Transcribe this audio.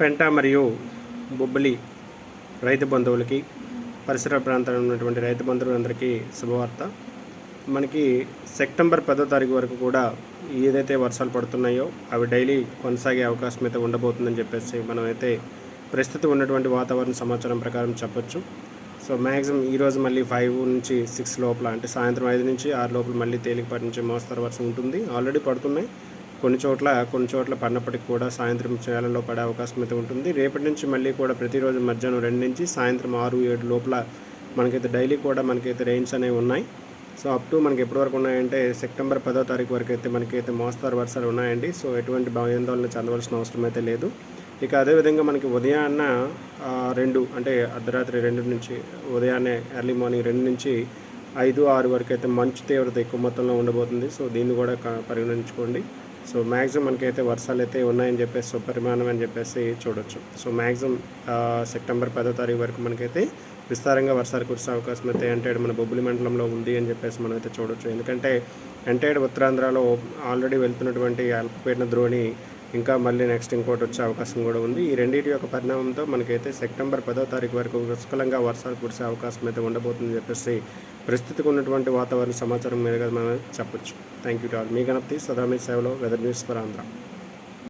పెంట మరియు బొబ్బలి రైతు బంధువులకి పరిసర ప్రాంతాల్లో ఉన్నటువంటి రైతు బంధువులందరికీ శుభవార్త. మనకి సెప్టెంబర్ పదో తారీఖు వరకు కూడా ఏదైతే వర్షాలు పడుతున్నాయో అవి డైలీ కొనసాగే అవకాశం అయితే ఉండబోతుందని చెప్పేసి మనం అయితే ప్రస్తుతం ఉన్నటువంటి వాతావరణ సమాచారం ప్రకారం చెప్పొచ్చు. సో మ్యాక్సిమం ఈరోజు మళ్ళీ ఫైవ్ నుంచి సిక్స్ లోపల అంటే సాయంత్రం ఐదు నుంచి ఆరు లోపల మళ్ళీ తేలికపాటి నుంచి మోస్తరు వర్షం ఉంటుంది. ఆల్రెడీ పడుతున్నాయి. కొన్ని చోట్ల కొన్ని చోట్ల పడినప్పటికి కూడా సాయంత్రం చేయాలలో పడే అవకాశం అయితే ఉంటుంది. రేపటి నుంచి మళ్ళీ కూడా ప్రతిరోజు మధ్యాహ్నం రెండు నుంచి సాయంత్రం ఆరు ఏడు లోపల మనకైతే డైలీ కూడా మనకైతే రెయిన్స్ అనేవి ఉన్నాయి. సో అప్ టు మనకి ఎప్పటి వరకు ఉన్నాయంటే సెప్టెంబర్ పదో తారీఖు వరకు అయితే మనకైతే మోస్తారు వర్షాలు ఉన్నాయండి. సో ఎటువంటి భయాందోళన చెందవలసిన అవసరం అయితే లేదు. ఇక అదేవిధంగా మనకి ఉదయాన్న రెండు అంటే అర్ధరాత్రి రెండు నుంచి ఉదయాన్నే ఎర్లీ మార్నింగ్ రెండు నుంచి ఐదు ఆరు వరకు అయితే మంచు తీవ్రత ఎక్కువ మొత్తంలో ఉండబోతుంది. సో దీన్ని కూడా క- పరిగణించుకోండి. సో మ్యాక్సిమం మనకైతే వర్షాలు అయితే ఉన్నాయని చెప్పేసి సో పరిమాణం అని చెప్పేసి చూడొచ్చు. సో మ్యాక్సిమం సెప్టెంబర్ పదో తారీఖు వరకు మనకైతే విస్తారంగా వర్షాలు కురిసే అవకాశం అయితే ఎంటైడ్ మన బొబ్బిలి మండలంలో ఉంది అని చెప్పేసి మనం అయితే చూడొచ్చు. ఎందుకంటే ఎంటైడ్ ఉత్తరాంధ్రలో ఆల్రెడీ వెళ్తున్నటువంటి అల్పపీడన ద్రోణి ఇంకా మళ్ళీ నెక్స్ట్ ఇంకోటి వచ్చే అవకాశం కూడా ఉంది. ఈ రెండింటి యొక్క పరిణామంతో మనకైతే సెప్టెంబర్ పదో తారీఖు వరకు పుష్కలంగా వర్షాలు కురిసే అవకాశం అయితే ఉండబోతుందని చెప్పేసి ప్రస్తుతికి ఉన్నటువంటి వాతావరణ సమాచారం మీదుగా మనం చెప్పొచ్చు. థ్యాంక్ యూ టు ఆల్ మీ గణపతి సదామీ సేవలో వెదర్ న్యూస్ ఫర్ ఆంధ్ర